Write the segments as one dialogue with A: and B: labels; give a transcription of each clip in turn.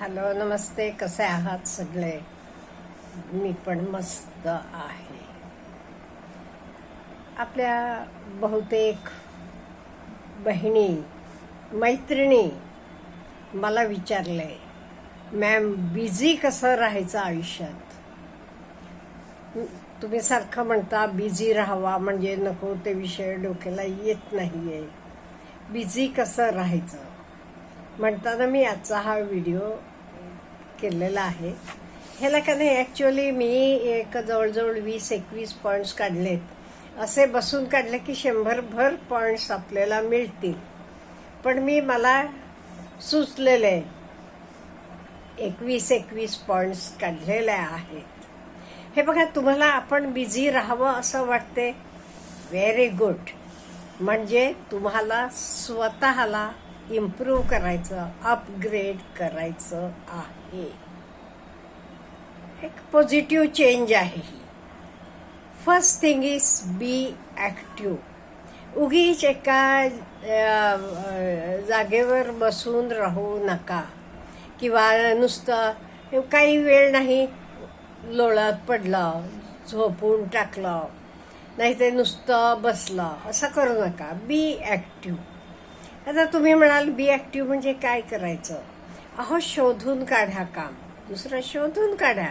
A: Hello नमस्ते. कसे आहात सगळे? मी पण मस्त आहे. आपल्या बहुतेक बहिणी मैत्रिणी मला विचारले मॅम बिझी कसं राहायचं आयुष्यात? तुम्ही सारखं म्हणता बिझी राहावा म्हणजे नको ते विषय डोक्याला येत नाही आहे बिझी कसं राहायचं? म्हणताना मी आजचा हा व्हिडिओ केलेला आहे. ह्याला का नाही ॲक्च्युली मी एक जवळजवळ वीस एकवीस पॉईंट्स काढलेत. असे बसून काढले की शंभरभर पॉईंट्स आपल्याला मिळतील. पण मी मला सुचलेले एकवीस एकवीस पॉईंट्स काढलेले आहेत. हे बघा तुम्हाला आपण बिझी राहावं असं वाटते व्हेरी गुड म्हणजे तुम्हाला स्वतःला इम्प्रूव्ह करायचं अपग्रेड करायचं आहे. एक पॉझिटिव्ह चेंज आहे ही. First thing is be active उगीच एका जागेवर बसून राहू नका. किंवा नुसतं काही वेळ नाही लोळत पडलं झोपून टाकलं नाही ते नुसतं बसलं असं करू नका. बी ॲक्टिव्ह आता तुम्ही म्हणाल बी ॲक्टिव्ह म्हणजे काय करायचं? अहो शोधून काढा काम. दुसरं शोधून काढा.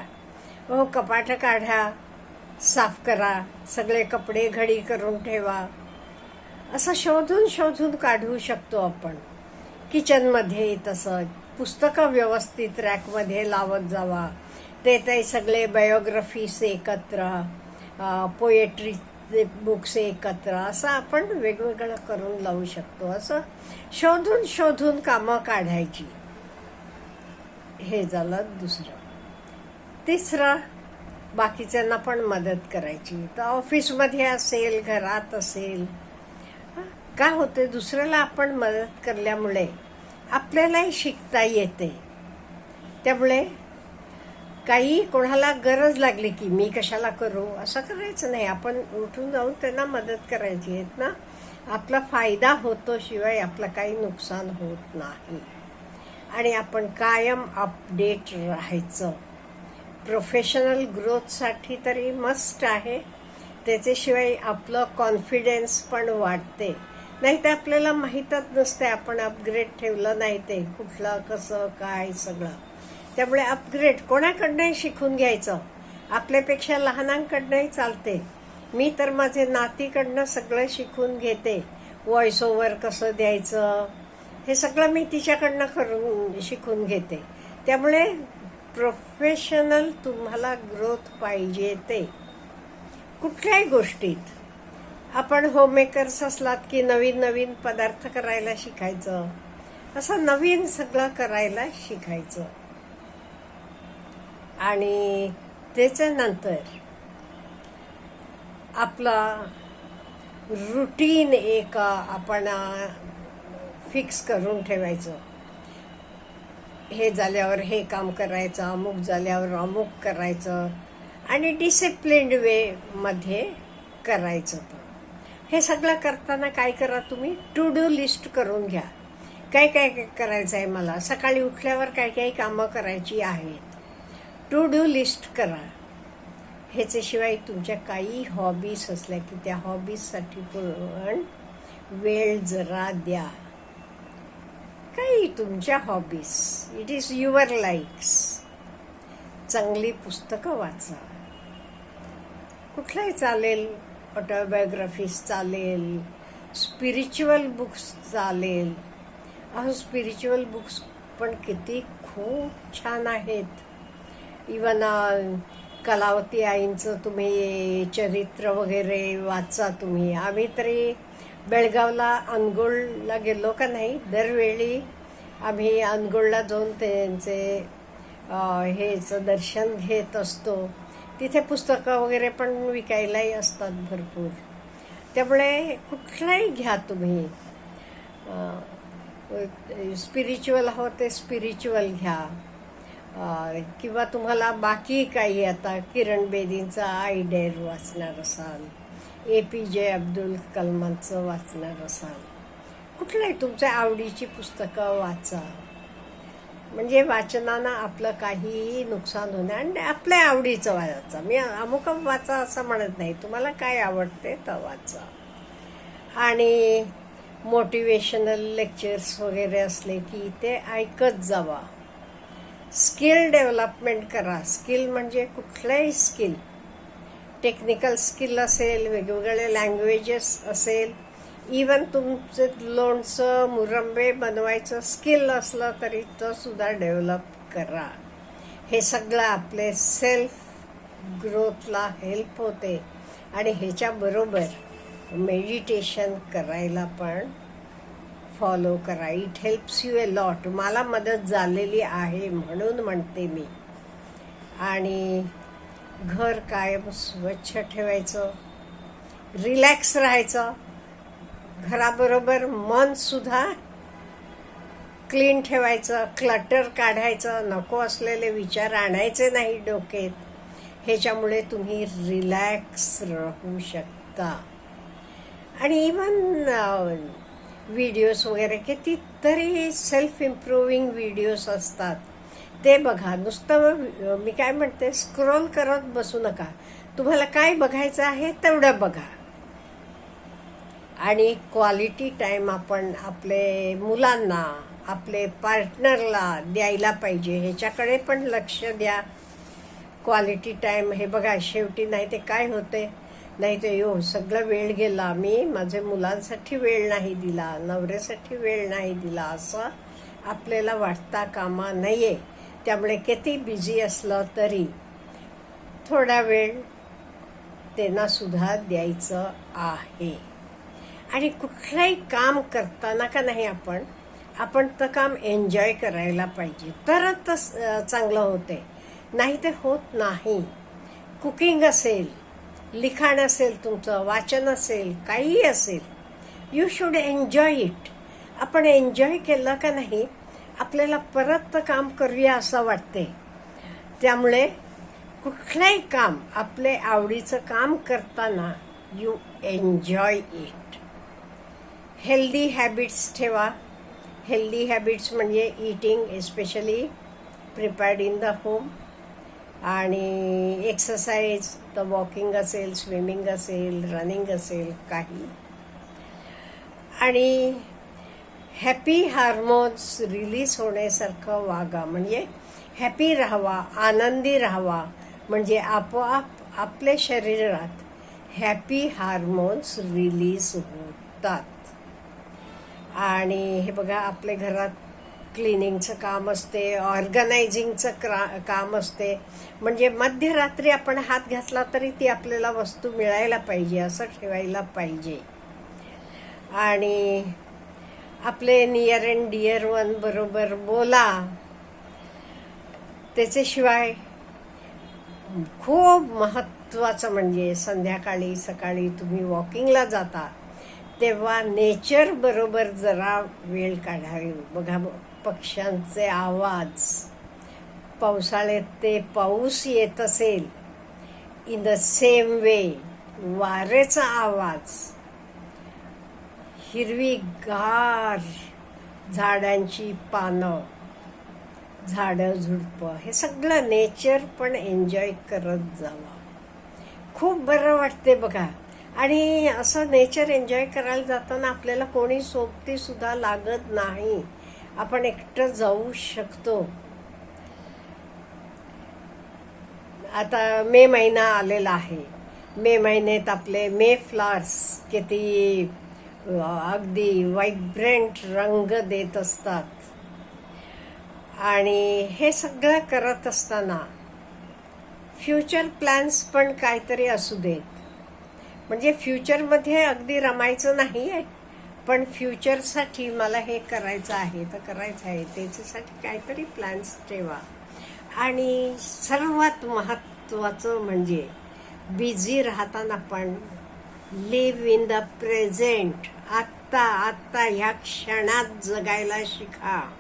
A: अहो कपाटं काढा साफ करा सगळे कपडे घडी करून ठेवा. असं शोधून शोधून काढू शकतो आपण. किचनमध्ये तसं पुस्तकं व्यवस्थित रॅकमध्ये लावत जावा. ते ते सगळे बायोग्रफीस एकत्र पोएट्री बुक्स एकत्र असं आपण वेगवेगळं करून लावू शकतो. असं शोधून शोधून कामं काढायची. हे झालं दुसरं. तिसरं बाकीच्यांना पण मदत करायची. तर ऑफिसमध्ये असेल घरात असेल का होते दुसऱ्याला आपण मदत करल्यामुळे आपल्यालाही शिकता येते. त्यामुळे काही कोणाला गरज लागली की मी कशाला करू? असं करायचं नाही. आपण उठून जाऊन त्यांना मदत करायची आहेत ना? आपला फायदा होतो शिवाय आपलं काही नुकसान होत नाही. आणि आपण कायम अपडेट राहायचं. प्रोफेशनल ग्रोथसाठी तरी मस्ट आहे. त्याच्याशिवाय आपलं कॉन्फिडन्स पण वाढते. नाही तर आपल्याला माहीतच नसते आपण अपग्रेड ठेवलं नाही ते. कुठलं कसं काय सगळं. त्यामुळे अपग्रेड कोणाकडनंही शिकून घ्यायचं. आपल्यापेक्षा लहानांकडनंही चालते. मी तर माझे नातीकडनं सगळं शिकून घेते. व्हॉइस ओव्हर कसं द्यायचं? हे सगळं मी तिच्याकडनं करून शिकून घेते. त्यामुळे प्रोफेशनल तुम्हाला ग्रोथ पाहिजे ते कुठल्याही गोष्टीत. आपण होममेकर्स असलात की नवीन नवीन पदार्थ करायला शिकायचं. असं नवीन सगळं करायला शिकायचं. आणि त्याच्यानंतर आपला रुटीन एक आपण फिक्स करून ठेवायचं. हे झाल्यावर हे काम करायचं अमुक झाल्यावर अमुक करायचं आणि डिसिप्लिन्ड वेमध्ये करायचं हे सगळं करताना काय करा तुम्ही? टू डू लिस्ट करून घ्या. काय काय काय करायचं आहे मला? सकाळी उठल्यावर काय काय कामं करायची आहेत? टू डू लिस्ट करा. ह्याच्याशिवाय तुमच्या काही हॉबीज असल्या की त्या हॉबीजसाठी पण वेळ जरा द्या. काही तुमच्या hobbies. It is your likes चांगली पुस्तकं वाचा. कुठलाही चालेल. ऑटोबायोग्राफीज चालेल. स्पिरिच्युअल बुक्स चालेल. अहो स्पिरिच्युअल बुक्स पण किती खूप छान आहेत. इवन कलावती आईंचं तुम्ही चरित्र वगैरे वाचा तुम्ही. आम्ही तरी बेळगावला अनगोळला गेलो का नाही दरवेळी आम्ही अनगोळला जाऊन त्यांचे हेचं दर्शन घेत असतो. तिथे पुस्तकं वगैरे पण विकायलाही असतात भरपूर. त्यामुळे कुठलाही घ्या तुम्ही. स्पिरिच्युअल हवं ते स्पिरिच्युअल घ्या. किंवा तुम्हाला बाकी काही आता किरण बेदींचा आय डेअर वाचणार असाल ए पी जे अब्दुल कलामांचं वाचणार असाल कुठलंही तुमच्या आवडीची पुस्तकं वाचा. म्हणजे वाचनानं आपलं काहीही नुकसान होणं आणि आपल्या आवडीचं वाचा. मी अमुक वाचा असं म्हणत नाही. तुम्हाला काय आवडते तर वाचा. आणि मोटिवेशनल लेक्चर्स वगैरे असले की ते ऐकत जावा. स्किल डेव्हलपमेंट करा. स्किल म्हणजे कुठलंही स्किल. टेक्निकल स्किल असेल वेगवेगळे लँग्वेजेस असेल इवन तुमचं लोणचं मुरंबे बनवायचं स्किल असलं तरी तो सुद्धा डेव्हलप करा. हे सगळं आपले सेल्फ ग्रोथला हेल्प होते. आणि ह्याच्याबरोबर मेडिटेशन करायला पण फॉलो करा. It helps you a lot मला मदत झालेली आहे म्हणून म्हणते मी. आणि घर कायम स्वच्छ ठेवायचं. रिलॅक्स राहायचं. घराबरोबर मनसुद्धा क्लीन ठेवायचं. क्लटर काढायचं. नको असलेले विचार आणायचे नाही डोकेत ह्याच्यामुळे तुम्ही रिलॅक्स राहू शकता. आणि इवन व्हिडिओज वगैरे कितीतरी सेल्फ इम्प्रूव्हिंग व्हिडिओज असतात. ते बघा नुसतं मी काय म्हणते स्क्रोल करत बसू नका. तुम्हाला काय बघायचं आहे तेवढं बघा. आणि क्वालिटी टाईम आपण आपले मुलांना आपले पार्टनरला द्यायला पाहिजे. ह्याच्याकडे पण लक्ष द्या. क्वालिटी टाईम हे बघा शेवटी नाही ते काय होते? नाही ते यो सगळं वेळ गेला. मी माझे मुलांसाठी वेळ नाही दिला नवऱ्यासाठी वेळ नाही दिला असं आपल्याला वाटता कामा नाहीये त्यामुळे किती बिझी असलं तरी थोडा वेळ त्यांना सुद्धा द्यायचं आहे. आणि कुठलंही काम करताना का नाही आपण आपण तर काम एन्जॉय करायला पाहिजे. तरच चांगलं होते. नाही ते होत नाही. कुकिंग असेल लिखाण असेल तुमचं वाचन असेल काहीही असेल यू शुड एन्जॉय इट आपण एन्जॉय केलं का नाही आपल्याला परत काम करूया असं वाटते. त्यामुळे कुठलंही काम आपले आवडीचं काम करताना you enjoy it healthy habits ठेवा. हेल्दी हॅबिट्स म्हणजे eating especially prepared in the home आणि एक्सरसाइज तर वॉकिंग असेल स्विमिंग असेल रनिंग असेल काही. आणि हॅपी हार्मोन्स रिलीज होण्यासारखं वागा. म्हणजे हॅपी राहावा आनंदी राहावा. म्हणजे आपोआप आपल्या शरीरात हॅपी हार्मोन्स रिलीज होतात. आणि हे बघा आपल्या घरात क्लिनिंगचं काम असते ऑर्गनायझिंगचं क्रा काम असते. म्हणजे मध्यरात्री आपण हात घातला तरी ती आपल्याला वस्तू मिळायला पाहिजे असं ठेवायला पाहिजे. आणि आपले नियर अँड डिअर वन बरोबर बोला. त्याच्याशिवाय खूप महत्त्वाचं म्हणजे संध्याकाळी सकाळी तुम्ही वॉकिंगला जाता तेव्हा नेचर बरोबर जरा वेळ काढावी. बघा पक्ष्यांचे आवाज. पावसाळ्यात ते पाऊस येत असेल. इन द सेम वे वारेचा आवाज. हिरवी गार झाडांची पानं. झाडं झुडपं हे सगळं नेचर पण एन्जॉय करत जावं. खूप बरं वाटते बघा. आणि असं नेचर एन्जॉय करायला जाताना आपल्याला कोणी सोबतीसुद्धा लागत नाही. आपण एकटं जाऊ शकतो. आता मे महिना आलेला आहे. मे महिन्यात आपले मे फ्लावर्स किती अगदी वायब्रंट रंग देत असतात. आणि हे सगळं करत असताना फ्युचर प्लॅन्स पण काहीतरी असू देत. म्हणजे फ्युचरमध्ये अगदी रमायचं नाही आहे पण फ्युचरसाठी मला हे करायचं आहे तर करायचं आहे. त्याच्यासाठी काहीतरी प्लॅन्स ठेवा. आणि सर्वात महत्त्वाचं म्हणजे बिझी राहताना पण लिव्ह इन द प्रेझेंट आत्ता आत्ता ह्या क्षणात जगायला शिका.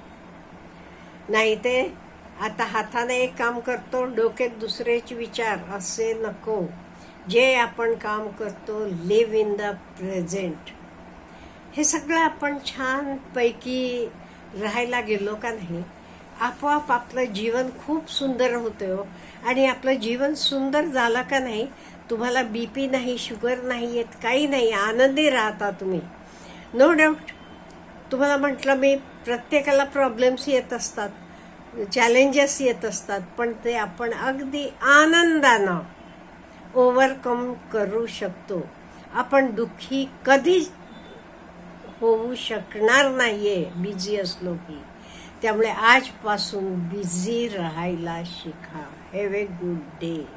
A: नाही ते आता हाताने एक काम करतो डोक्यात दुसरेच विचार असे नको. जे आपण काम करतो लिव्ह इन द प्रेझेंट हे सगळं आपण छानपैकी राहायला गेलो का नाही आपोआप आपलं जीवन खूप सुंदर होतं हो. आणि आपलं जीवन सुंदर झालं का नाही तुम्हाला बीपी नाही शुगर नाही येत काही नाही आनंदी राहता तुम्ही. नो डाऊट तुम्हाला म्हटलं मी प्रत्येकाला प्रॉब्लेम्स येत असतात चॅलेंजेस येत असतात पण ते आपण अगदी आनंदानं ओव्हरकम करू शकतो. आपण दुःखी कधीच होऊ शकणार नाहीये बिझी असलो की त्यामुळे आजपासून बिझी राहायला शिका. Have a good day